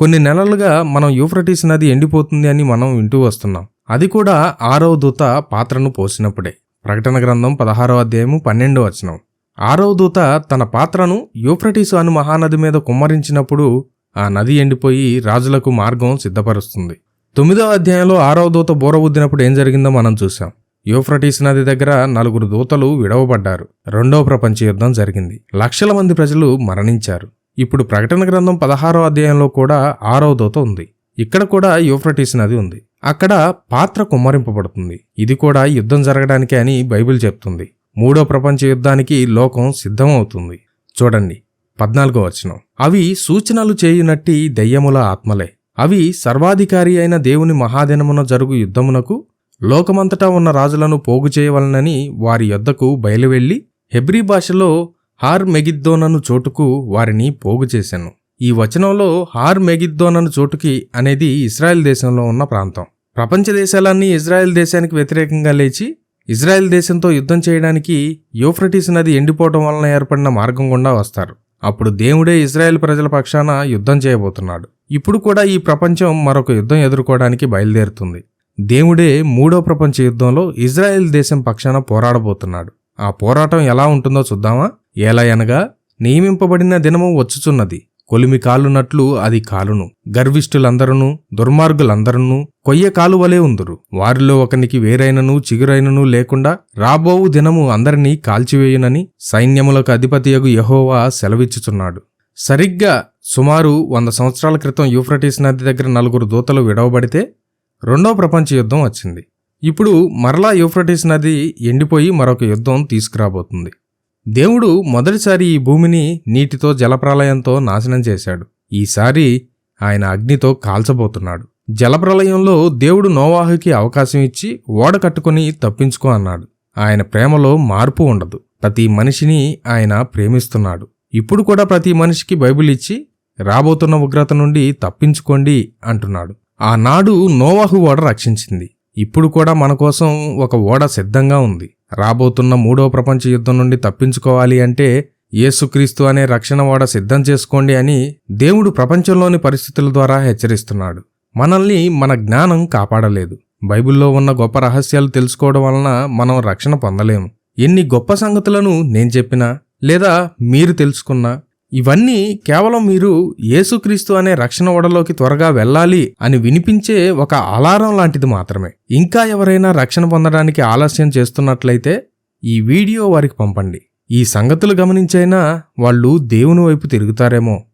కొన్ని నెలలుగా మనం యూఫ్రటీస్ నది ఎండిపోతుంది అని మనం వింటూ వస్తున్నాం. అది కూడా ఆరవ దూత పాత్రను పోసినప్పుడే. ప్రకటన గ్రంథం పదహారో అధ్యాయము పన్నెండో వచనం. ఆరవ దూత తన పాత్రను యూఫ్రటీసు అను మహానది మీద కుమ్మరించినప్పుడు ఆ నది ఎండిపోయి రాజులకు మార్గం సిద్ధపరుస్తుంది. తొమ్మిదో అధ్యాయంలో ఆరవ దూత బోర ఊదినప్పుడు ఏం జరిగిందో మనం చూసాం యూఫ్రటీస్ నది దగ్గర నలుగురు దూతలు విడవబడ్డారు. రెండో ప్రపంచ యుద్ధం జరిగింది. లక్షల మంది ప్రజలు మరణించారు. ఇప్పుడు ప్రకటన గ్రంథం పదహారో అధ్యాయంలో కూడా ఆరో దూత ఉంది. ఇక్కడ కూడా యూఫ్రటీస్ నది ఉంది. అక్కడ పాత్ర కుమ్మరింపబడుతుంది. ఇది కూడా యుద్ధం జరగడానికి అని బైబిల్ చెప్తుంది. మూడో ప్రపంచ యుద్ధానికి లోకం సిద్ధమవుతుంది. చూడండి పద్నాలుగో వచనం. అవి సూచనలు చేయునట్టి దెయ్యముల ఆత్మలే. అవి సర్వాధికారి అయిన దేవుని మహాదినమున జరుగు యుద్ధమునకు లోకమంతటా ఉన్న రాజులను పోగు చేయవలనని వారి యొద్దకు బయలువెళ్ళి హెబ్రీ భాషలో హార్ మెగిద్దోనను చోటుకు వారిని పోగు చేశాను. ఈ వచనంలో హార్ మెగిద్దోనను చోటుకి అనేది ఇజ్రాయెల్ దేశంలో ఉన్న ప్రాంతం. ప్రపంచ దేశాలన్నీ ఇజ్రాయెల్ దేశానికి వ్యతిరేకంగా లేచి ఇజ్రాయెల్ దేశంతో యుద్ధం చేయడానికి యూఫ్రటీస్ నది ఎండిపోవడం వలన ఏర్పడిన మార్గం గుండా వస్తారు. అప్పుడు దేవుడే ఇజ్రాయెల్ ప్రజల పక్షాన యుద్ధం చేయబోతున్నాడు. ఇప్పుడు కూడా ఈ ప్రపంచం మరొక యుద్ధం ఎదుర్కోవడానికి బయలుదేరుతుంది. దేవుడే మూడో ప్రపంచ యుద్ధంలో ఇజ్రాయెల్ దేశం పక్షాన పోరాడబోతున్నాడు. ఆ పోరాటం ఎలా ఉంటుందో చూద్దామా? ఎలా అనగా నియమింపబడిన దినము వచ్చుచున్నది. కొలిమి కాలునట్లు అది కాలును. గర్విష్ఠులందరూ దుర్మార్గులందరూ కొయ్య కాలువలే ఉందురు. వారిలో ఒకనికి వేరైనను చిగురైనను లేకుండా రాబోవు దినము అందరినీ కాల్చివేయునని సైన్యములకు అధిపతియగు యహోవా సెలవిచ్చుచున్నాడు. సరిగ్గా సుమారు వంద సంవత్సరాల క్రితం యూఫ్రటీస్ నది దగ్గర నలుగురు దూతలు విడవబడితే రెండో ప్రపంచ యుద్ధం వచ్చింది. ఇప్పుడు మరలా యూఫ్రటిస్ నది ఎండిపోయి మరొక యుద్ధం తీసుకురాబోతుంది. దేవుడు మొదటిసారి ఈ భూమిని నీటితో జలప్రలయంతో నాశనం చేశాడు. ఈసారి ఆయన అగ్నితో కాల్చబోతున్నాడు. జలప్రలయంలో దేవుడు నోవాహుకి అవకాశం ఇచ్చి ఓడ కట్టుకుని తప్పించుకో అన్నాడు. ఆయన ప్రేమలో మార్పు ఉండదు. ప్రతి మనిషిని ఆయన ప్రేమిస్తున్నాడు. ఇప్పుడు కూడా ప్రతి మనిషికి బైబిల్ ఇచ్చి రాబోతున్న ఉగ్రత నుండి తప్పించుకోండి అంటున్నాడు. ఆనాడు నోవాహు ఓడ రక్షించింది. ఇప్పుడు కూడా మన కోసం ఒక ఓడ సిద్ధంగా ఉంది. రాబోతున్న మూడో ప్రపంచ యుద్ధం నుండి తప్పించుకోవాలి అంటే యేసుక్రీస్తు అనే రక్షణ ఓడ సిద్ధం చేసుకోండి అని దేవుడు ప్రపంచంలోని పరిస్థితుల ద్వారా హెచ్చరిస్తున్నాడు. మనల్ని మన జ్ఞానం కాపాడలేదు. బైబిల్లో ఉన్న గొప్ప రహస్యాలు తెలుసుకోవడం వలన మనం రక్షణ పొందలేము. ఎన్ని గొప్ప సంగతులను నేను చెప్పినా లేదా మీరు తెలుసుకున్నా ఇవన్నీ కేవలం మీరు యేసుక్రీస్తు అనే రక్షణ ఓడలోకి త్వరగా వెళ్ళాలి అని వినిపించే ఒక అలారం లాంటిది మాత్రమే. ఇంకా ఎవరైనా రక్షణ పొందడానికి ఆలస్యం చేస్తున్నట్లయితే ఈ వీడియో వారికి పంపండి. ఈ సంగతులు గమనించైనా వాళ్ళు దేవుని వైపు తిరుగుతారేమో.